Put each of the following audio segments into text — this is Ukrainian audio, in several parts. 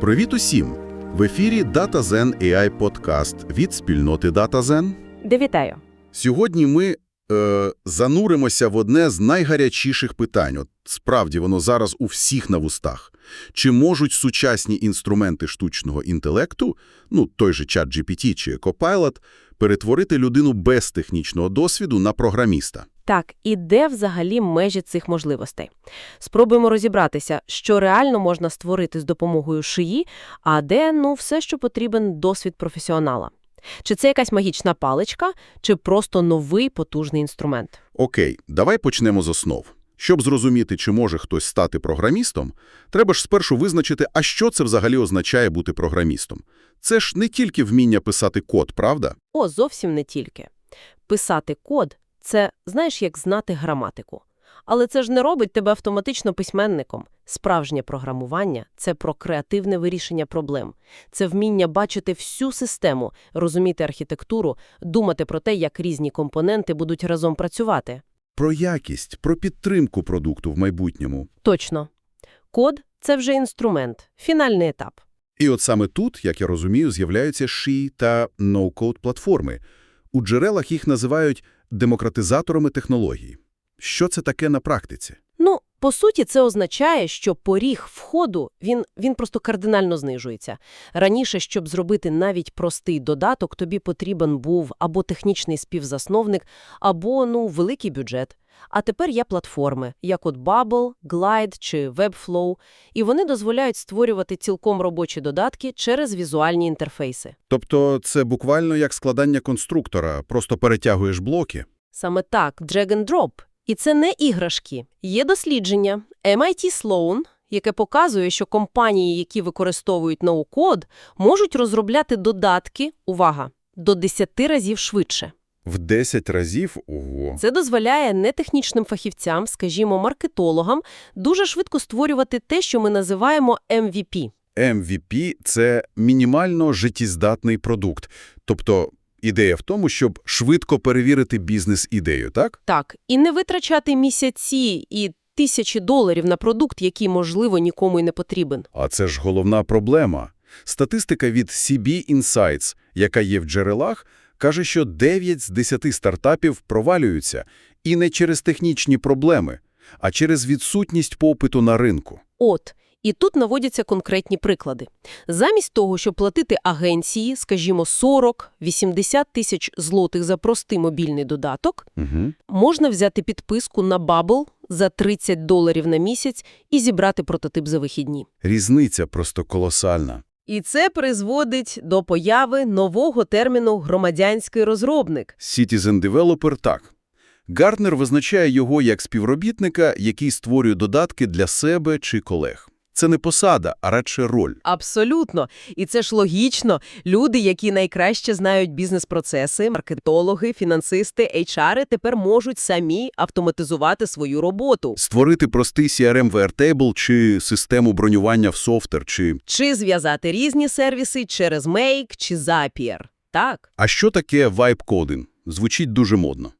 Привіт усім! В ефірі DataZen AI подкаст від спільноти DataZen. Де вітаю. Сьогодні ми е, зануримося в одне з найгарячіших питань. От справді воно зараз у всіх на вустах. Чи можуть сучасні інструменти штучного інтелекту, ну той же ChatGPT чи Copilot, перетворити людину без технічного досвіду на програміста? Так, і де взагалі межі цих можливостей? Спробуємо розібратися, що реально можна створити з допомогою шиї, а де, ну, все, що потрібен досвід професіонала. Чи це якась магічна паличка, чи просто новий потужний інструмент? Окей, давай почнемо з основ. Щоб зрозуміти, чи може хтось стати програмістом, треба ж спершу визначити, а що це взагалі означає бути програмістом. Це ж не тільки вміння писати код, правда? О, зовсім не тільки. Писати код – це, знаєш, як знати граматику. Але це ж не робить тебе автоматично письменником. Справжнє програмування – це про креативне вирішення проблем. Це вміння бачити всю систему, розуміти архітектуру, думати про те, як різні компоненти будуть разом працювати. Про якість, про підтримку продукту в майбутньому. Точно. Код – це вже інструмент, фінальний етап. І от саме тут, як я розумію, з'являються SHI та no-code платформи. У джерелах їх називають демократизаторами технологій. Що це таке на практиці? Ну, по суті, це означає, що поріг входу, він, він просто кардинально знижується. Раніше, щоб зробити навіть простий додаток, тобі потрібен був або технічний співзасновник, або, ну, великий бюджет. А тепер є платформи, як от Bubble, Glide чи Webflow, і вони дозволяють створювати цілком робочі додатки через візуальні інтерфейси. Тобто це буквально як складання конструктора, просто перетягуєш блоки? Саме так, drag and drop. І це не іграшки. Є дослідження MIT Sloan, яке показує, що компанії, які використовують ноу-код, можуть розробляти додатки, увага, до 10 разів швидше. В 10 разів? Ого. Це дозволяє нетехнічним фахівцям, скажімо, маркетологам, дуже швидко створювати те, що ми називаємо MVP. MVP – це мінімально життєздатний продукт. Тобто ідея в тому, щоб швидко перевірити бізнес-ідею, так? Так, і не витрачати місяці і тисячі доларів на продукт, який, можливо, нікому й не потрібен. А це ж головна проблема. Статистика від CB Insights, яка є в джерелах, каже, що 9 з 10 стартапів провалюються. І не через технічні проблеми, а через відсутність попиту на ринку. От, і тут наводяться конкретні приклади. Замість того, щоб платити агенції, скажімо, 40-80 тисяч злотих за простий мобільний додаток, Угу. можна взяти підписку на Bubble за 30 доларів на місяць і зібрати прототип за вихідні. Різниця просто колосальна. І це призводить до появи нового терміну «громадянський розробник». Citizen Developer – так. Гартнер визначає його як співробітника, який створює додатки для себе чи колег. Це не посада, а радше роль. Абсолютно. І це ж логічно. Люди, які найкраще знають бізнес-процеси, маркетологи, фінансисти, HR, тепер можуть самі автоматизувати свою роботу. Створити простий CRM Airtable чи систему бронювання в софтер, чи... Чи зв'язати різні сервіси через Make чи Zapier. Так. А що таке vibe-coding? Звучить дуже модно.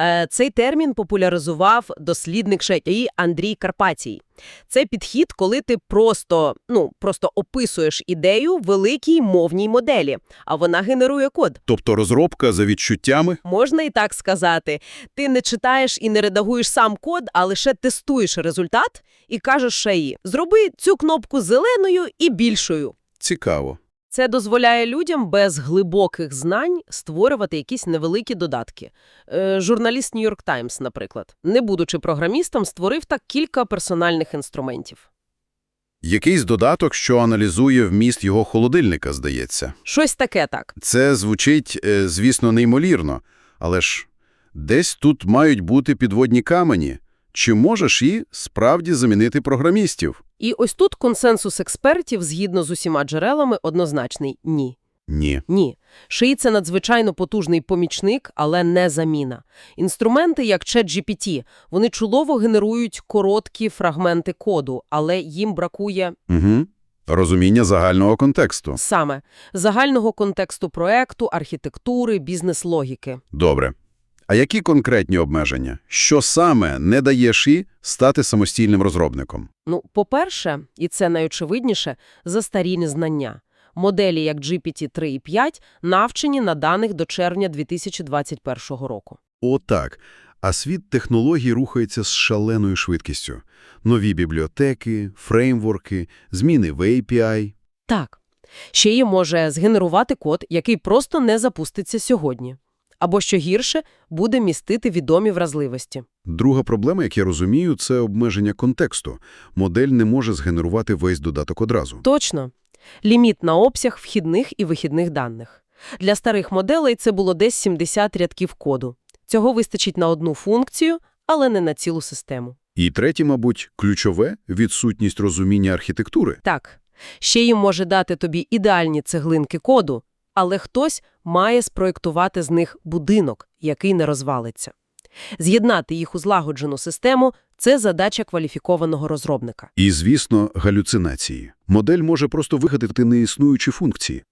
Е, Цей термін популяризував дослідник ШАІ Андрій Карпатій. Це підхід, коли ти просто, ну, просто описуєш ідею великій мовній моделі, а вона генерує код. Тобто розробка за відчуттями? Можна і так сказати. Ти не читаєш і не редагуєш сам код, а лише тестуєш результат і кажеш ШАІ «Зроби цю кнопку зеленою і більшою». Цікаво. Це дозволяє людям без глибоких знань створювати якісь невеликі додатки. Е, журналіст New York Times, наприклад, не будучи програмістом, створив так кілька персональних інструментів. Якийсь додаток, що аналізує вміст його холодильника, здається. Щось таке так. Це звучить, е, звісно, неймовірно. Але ж десь тут мають бути підводні камені. Чи можеш і справді замінити програмістів? І ось тут консенсус експертів, згідно з усіма джерелами, однозначний – ні. Ні. Ні. Шиї – це надзвичайно потужний помічник, але не заміна. Інструменти, як ChatGPT, вони чудово генерують короткі фрагменти коду, але їм бракує Угу. Розуміння загального контексту. саме загального контексту проекту, архітектури, бізнес-логіки. Добре. А які конкретні обмеження? Що саме не дає ШІ стати самостійним розробником? Ну, по-перше, і це найочевидніше, застарілі знання. Моделі як GPT-3 і 5 навчені на даних до червня 2021 року. Отак. А світ технологій рухається з шаленою швидкістю. Нові бібліотеки, фреймворки, зміни в API. Так. Ще й може згенерувати код, який просто не запуститься сьогодні. Або, що гірше, буде містити відомі вразливості. Друга проблема, як я розумію, це обмеження контексту. Модель не може згенерувати весь додаток одразу. Точно. Ліміт на обсяг вхідних і вихідних даних. Для старих моделей це було десь 70 рядків коду. Цього вистачить на одну функцію, але не на цілу систему. І третє, мабуть, ключове – відсутність розуміння архітектури. Так, ще їм може дати тобі ідеальні цеглинки коду, але хтось має спроєктувати з них будинок, який не розвалиться. З'єднати їх у злагоджену систему – це задача кваліфікованого розробника. І, звісно, галюцинації. Модель може просто вигадати неіснуючі функції.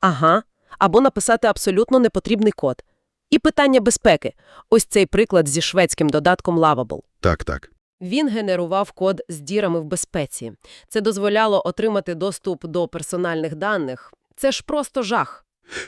Ага, або написати абсолютно непотрібний код. І питання безпеки. Ось цей приклад зі шведським додатком Lovable. Так-так. Він генерував код з дірами в безпеці. Це дозволяло отримати доступ до персональних даних. Це ж просто жах.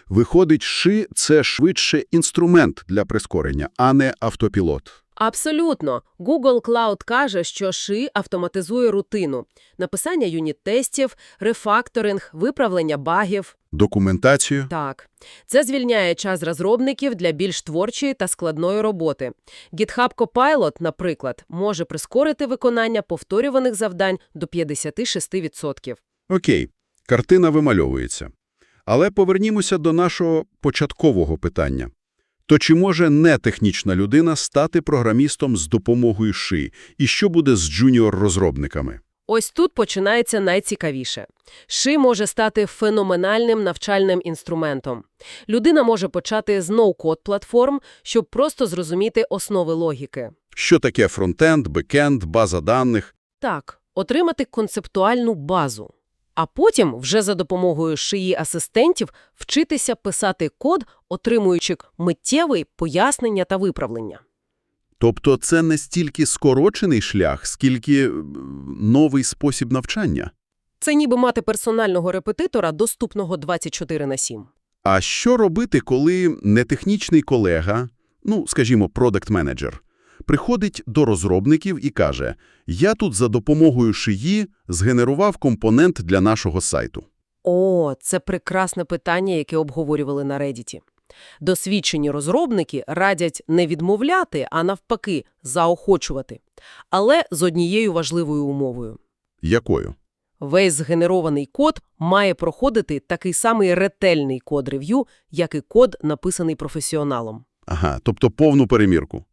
Виходить, ШИ – це швидше інструмент для прискорення, а не автопілот. Абсолютно. Google Cloud каже, що ши автоматизує рутину. Написання юніт-тестів, рефакторинг, виправлення багів. Документацію. Так. Це звільняє час розробників для більш творчої та складної роботи. GitHub Copilot, наприклад, може прискорити виконання повторюваних завдань до 56%. Окей, картина вимальовується. Але повернімося до нашого початкового питання. То чи може нетехнічна людина стати програмістом з допомогою ШИ? І що буде з джуніор-розробниками? Ось тут починається найцікавіше. Ши може стати феноменальним навчальним інструментом. Людина може почати з ноу-код платформ, щоб просто зрозуміти основи логіки. Що таке фронтенд, бекенд, база даних? Так, отримати концептуальну базу. А потім, вже за допомогою шиї асистентів, вчитися писати код, отримуючи миттєвий пояснення та виправлення. Тобто це не стільки скорочений шлях, скільки е, новий спосіб навчання. Це ніби мати персонального репетитора, доступного 24 на 7. А що робити, коли нетехнічний колега, ну, скажімо, продакт-менеджер, приходить до розробників і каже, я тут за допомогою шиї згенерував компонент для нашого сайту. О, це прекрасне питання, яке обговорювали на Reddit. Досвідчені розробники радять не відмовляти, а навпаки, заохочувати. Але з однією важливою умовою. Якою? Весь згенерований код має проходити такий самий ретельний код-рев'ю, як і код, написаний професіоналом. Ага, тобто повну перемірку.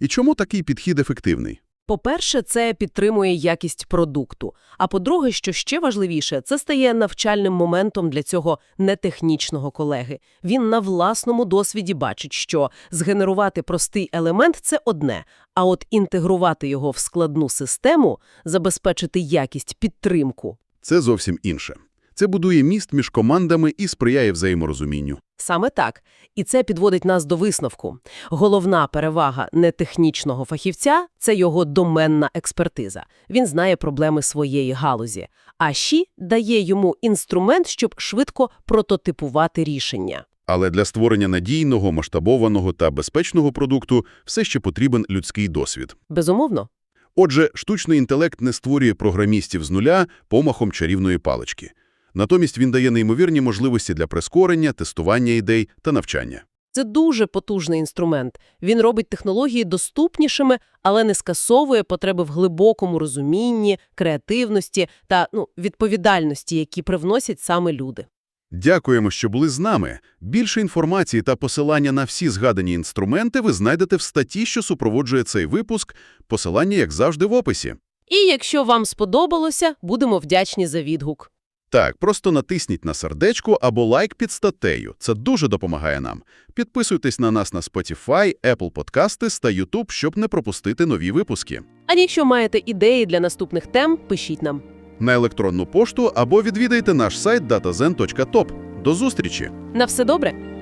І чому такий підхід ефективний? По-перше, це підтримує якість продукту. А по-друге, що ще важливіше, це стає навчальним моментом для цього нетехнічного колеги. Він на власному досвіді бачить, що згенерувати простий елемент – це одне, а от інтегрувати його в складну систему, забезпечити якість, підтримку – Це зовсім інше. Це будує міст між командами і сприяє взаєморозумінню. Саме так. І це підводить нас до висновку. Головна перевага нетехнічного фахівця – це його доменна експертиза. Він знає проблеми своєї галузі. А ЩІ дає йому інструмент, щоб швидко прототипувати рішення. Але для створення надійного, масштабованого та безпечного продукту все ще потрібен людський досвід. Безумовно. Отже, штучний інтелект не створює програмістів з нуля помахом чарівної палички. Натомість він дає неймовірні можливості для прискорення, тестування ідей та навчання. Це дуже потужний інструмент. Він робить технології доступнішими, але не скасовує потреби в глибокому розумінні, креативності та ну, відповідальності, які привносять саме люди. Дякуємо, що були з нами. Більше інформації та посилання на всі згадані інструменти ви знайдете в статті, що супроводжує цей випуск. Посилання, як завжди, в описі. І якщо вам сподобалося, будемо вдячні за відгук. Так, просто натисніть на сердечко або лайк під статтею. Це дуже допомагає нам. Підписуйтесь на нас на Spotify, Apple Podcasts та YouTube, щоб не пропустити нові випуски. А якщо маєте ідеї для наступних тем, пишіть нам. На електронну пошту або відвідайте наш сайт datazen.top. До зустрічі! На все добре!